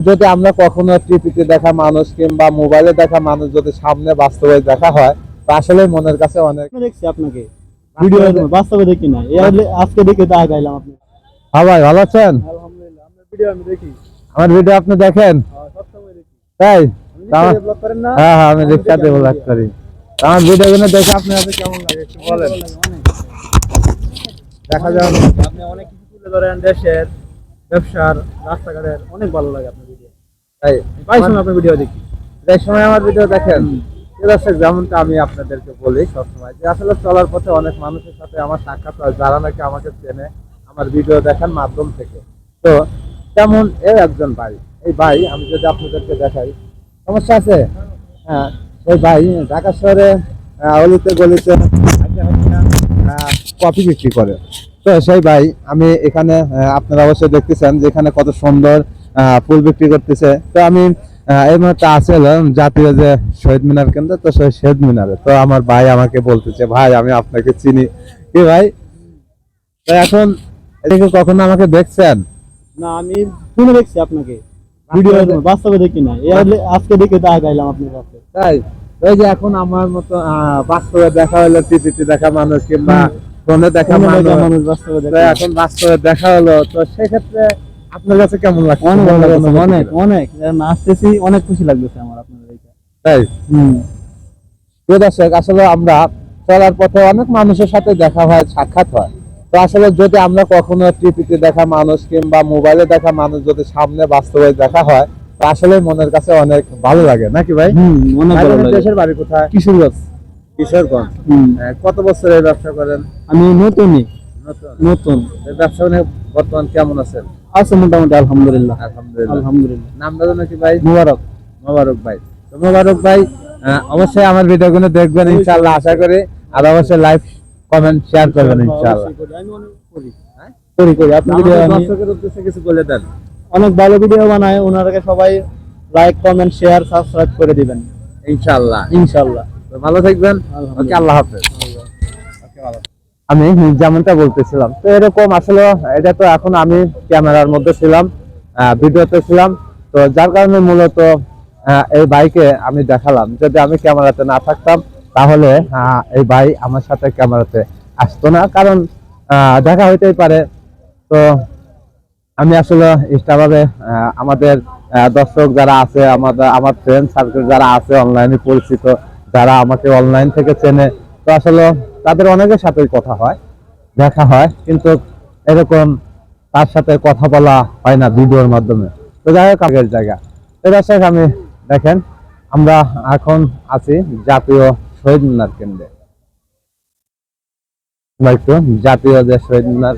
যদি আমরা কখনো টিভিতে দেখা মানুষ কিংবা মোবাইলে দেখা মানুষ যদি সামনে বাস্তবে দেখা হয় তা আসলে মনের কাছে অনেক দেখছি আপনাকে। ভিডিও বাস্তবে দেখি না এই আজকে- আজকে দেখে তো আগাইলাম আপনি। হ্যাঁ ভাই ভালো আছেন? আলহামদুলিল্লাহ আপনার ভিডিও আমি দেখি। আমার ভিডিও আপনি দেখেন? দেখি। তাই? হ্যাঁ হ্যাঁ আমি আমি রিক্সা দেখি, দিয়ে ব্লগ করি। আমার ভিডিও গুলো দেখে আপনি আপনি কেমন লাগে একটু বলেন। দেখা যাবে। আপনি অনেক কিছু তুলে ধরেন দেশের ব্যবসার রাস্তাঘাটের অনেক ভালো লাগে আপনার ভিডিও আপনার দেখি। যে সময় আমার ভিডিও দেখেন। দর্শক যেমনটা আমি আপনাদেরকে বলি সবসময় যে আসলে চলার পথে অনেক মানুষের সাথে আমার সাক্ষাৎ হয় যারা নাকি আমাকে চেনে আমার ভিডিও দেখার মাধ্যম থেকে। তো তেমন এই একজন ভাই এই ভাই আমি যদি আপনাদেরকে দেখাই সমস্যা আছে? হ্যাঁ সেই ভাই ঢাকা শহরে অলিতে গলিতে কফি বিক্রি করে। তো সেই ভাই আমি এখানে আপনারা অবশ্যই দেখতেছেন যে এখানে কত সুন্দর ফুল বিক্রি করতেছে। তো আমি এই মুহূর্তে আছে হলো জাতীয় যে শহীদ মিনার কেন্দ্র তো শহীদ মিনারে। তো আমার ভাই আমাকে বলতেছে ভাই আমি আপনাকে চিনি। কি ভাই? তো এখন এদিকে কখনো আমাকে দেখছেন? না আমি শুনে দেখছি আপনাকে। ভিডিও বাস্তবে দেখি না আজকে- দেখে আপনার কাছে। তাই? ওই যে এখন আমার মতো বাস্তবে দেখা হলো টিভিতে দেখা মানুষ কিংবা ফোনে দেখা মানুষ। বাস্তবে এখন বাস্তবে দেখা হলো তো সেক্ষেত্রে আপনার কাছে কেমন লাগছে? অনেক ভালো লাগছে, অনেক? অনেক। আসতেছি অনেক খুশি লাগতেছে আমার আপনার তাই? প্রিয় দর্শক আসলে আমরা চলার পথে অনেক মানুষের সাথে দেখা হয় সাক্ষাৎ হয়। তো আসলে যদি আমরা কখনো টিভিতে দেখা মানুষ কিংবা মোবাইলে দেখা মানুষ যদি সামনে বাস্তবে দেখা হয় তো আসলে মনের কাছে অনেক ভালো লাগে নাকি ভাই? অনেক ভালো লাগে। দেশের বাড়ি কোথায়? কিশোরগঞ্জ। কিশোরগঞ্জ। কত বছর এই ব্যবসা করেন? আমি নতুনই। নতুন। নতুন। এই ব্যবসা নিয়ে বর্তমান কেমন আছেন? আছে মোটামুটি আলহামদুলিল্লাহ। আলহামদুলিল্লাহ। আলহামদুলিল্লাহ। নামটা জানো কি ভাই? মুবারক। মোবারক ভাই। তো মোবারক ভাই অবশ্যই আমার ভিডিওগুলো দেখবেন ইনশাআল্লাহ আশা করি। আর অবশ্যই লাইভ কমেন্ট শেয়ার করবেন ইনশাআল্লাহ। করি, অনেক করি। হ্যাঁ? করি করি। দর্শকের উদ্দেশ্যে কিছু বলে দেন। অনেক ভালো ভিডিও বানায় ওনারাকে সবাই লাইক কমেন্ট শেয়ার সাবস্ক্রাইব করে দিবেন। ইনশাআল্লাহ। ইনশাআল্লাহ। ভালো থাকবেন। ওকে আল্লাহ হাফেজ। আমি যেমনটা বলতেছিলাম। তো এরকম আসলে এটা তো এখন আমি ক্যামেরার মধ্যে ছিলাম ভিডিওতে ছিলাম। তো যার কারণে মূলত এই বাইকে আমি দেখালাম। যদি আমি ক্যামেরাতে না থাকতাম, তাহলে এই ভাই আমার সাথে ক্যামেরাতে আসতো না। কারণ দেখা হইতেই পারে। তো আমি আসলে ইনস্টাভাবে আমাদের দর্শক যারা আছে আমাদের আমার ফ্রেন্ড সার্কেল যারা আছে অনলাইনে পরিচিত, যারা আমাকে অনলাইন থেকে চেনে। তো আসলে তাদের অনেকের সাথেই কথা হয়, দেখা হয়, কিন্তু এরকম তার সাথে কথা বলা হয় না ভিডিওর মাধ্যমে। তো যাই হোক, আগের জায়গা। তো দর্শক আমি, দেখেন, আমরা এখন আছি জাতীয় শহীদ মিনার কেন্দ্রে। একটু জাতীয় যে শহীদ মিনার,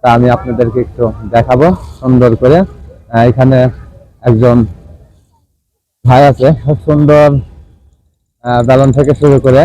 তা আমি আপনাদেরকে একটু দেখাবো, সুন্দর করে। এখানে একজন ভাই আছে, খুব সুন্দর বেলন থেকে শুরু করে